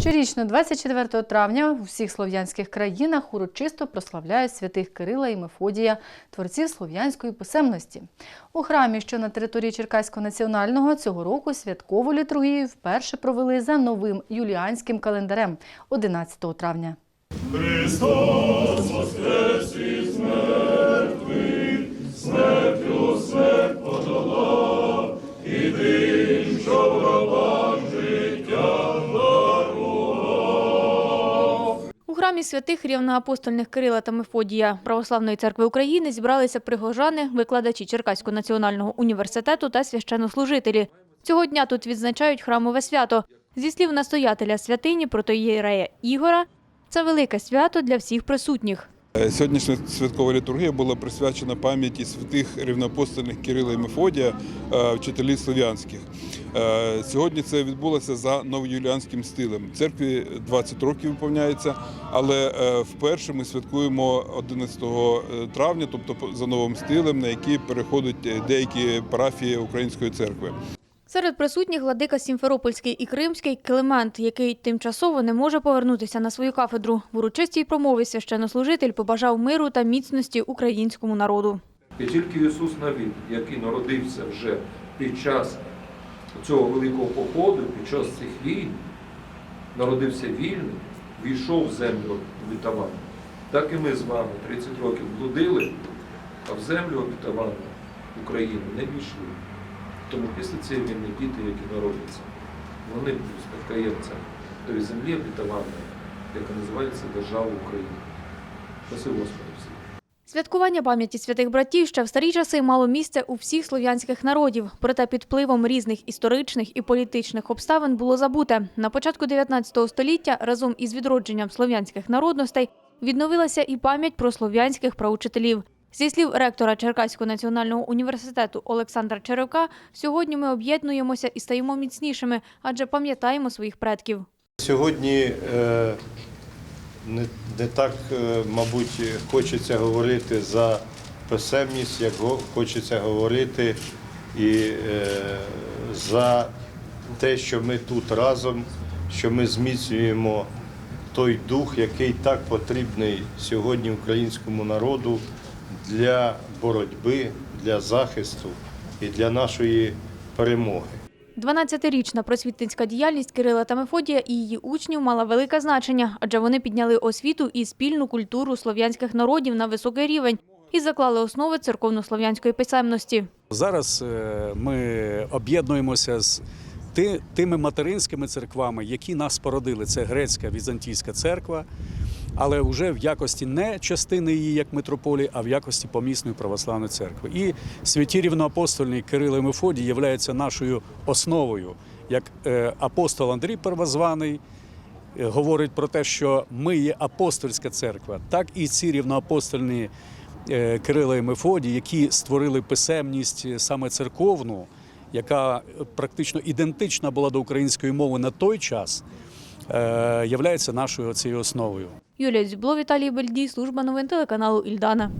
Щорічно, 24 травня, у всіх слов'янських країнах урочисто прославляють святих Кирила і Мефодія, творців слов'янської писемності. У храмі, що на території Черкаського національного, цього року святкову літургію вперше провели за новим юліанським календарем 11 травня. У храмі святих рівноапостольних Кирила та Мефодія Православної церкви України зібралися пригожани, викладачі Черкаського національного університету та священнослужителі. Цього дня тут відзначають храмове свято. Зі слів настоятеля святині протоєрея Ігора, це велике свято для всіх присутніх. Е, Сьогоднішня святкова літургія була присвячена пам'яті святих рівноапостольних Кирила і Мефодія, е, вчителів слов'янських. Е, Сьогодні це відбулося за новоюліанським стилем. Церкві 20 років виповняється, але вперше ми святкуємо 11 травня, тобто за новим стилем, на який переходять деякі парафії Української церкви. Серед присутніх владика Сімферопольський і Кримський Климент, який тимчасово не може повернутися на свою кафедру. В урочистій промові священнослужитель побажав миру та міцності українському народу. І тільки Ісус Навін, який народився вже під час цього великого походу, під час цих війн, народився вільним, війшов в землю обітовану. Так і ми з вами 30 років блудили, а в землю обітовану України не війшли. Тому після цієї війни діти, які народяться, вони будуть спадкоємцями тої землі обітованої, яка називається Держава України. Спасибо Господи всім. Святкування пам'яті святих братів ще в старі часи мало місце у всіх слов'янських народів. Проте під впливом різних історичних і політичних обставин було забуте. На початку 19 століття разом із відродженням слов'янських народностей відновилася і пам'ять про слов'янських праучителів. Зі слів ректора Черкаського національного університету Олександра Черевка, сьогодні ми об'єднуємося і стаємо міцнішими, адже пам'ятаємо своїх предків. Сьогодні е, не, так, е, мабуть, хочеться говорити за писемність, як хочеться говорити і е, за те, що ми тут разом, що ми зміцнюємо той дух, який так потрібний сьогодні українському народу для боротьби, для захисту і для нашої перемоги. 12-річна просвітницька діяльність Кирила та Мефодія і її учнів мала велике значення, адже вони підняли освіту і спільну культуру слов'янських народів на високий рівень і заклали основи церковно-слов'янської писемності. Зараз е, ми об'єднуємося з тими материнськими церквами, які нас породили. Це грецька візантійська церква, але вже в якості не частини її як митрополії, а в якості помісної православної церкви. І святі рівноапостольний Кирило і Мефодій являються нашою основою, як е, апостол Андрій Первозваний. е, Говорить про те, що ми є апостольська церква, так і ці рівноапостольні е, Кирила і Мефодій, які створили писемність саме церковну, яка практично ідентична була до української мови на той час, являється нашою цією основою. Юлія Зюбло, Віталій Бельдій, служба новин телеканалу Ільдана.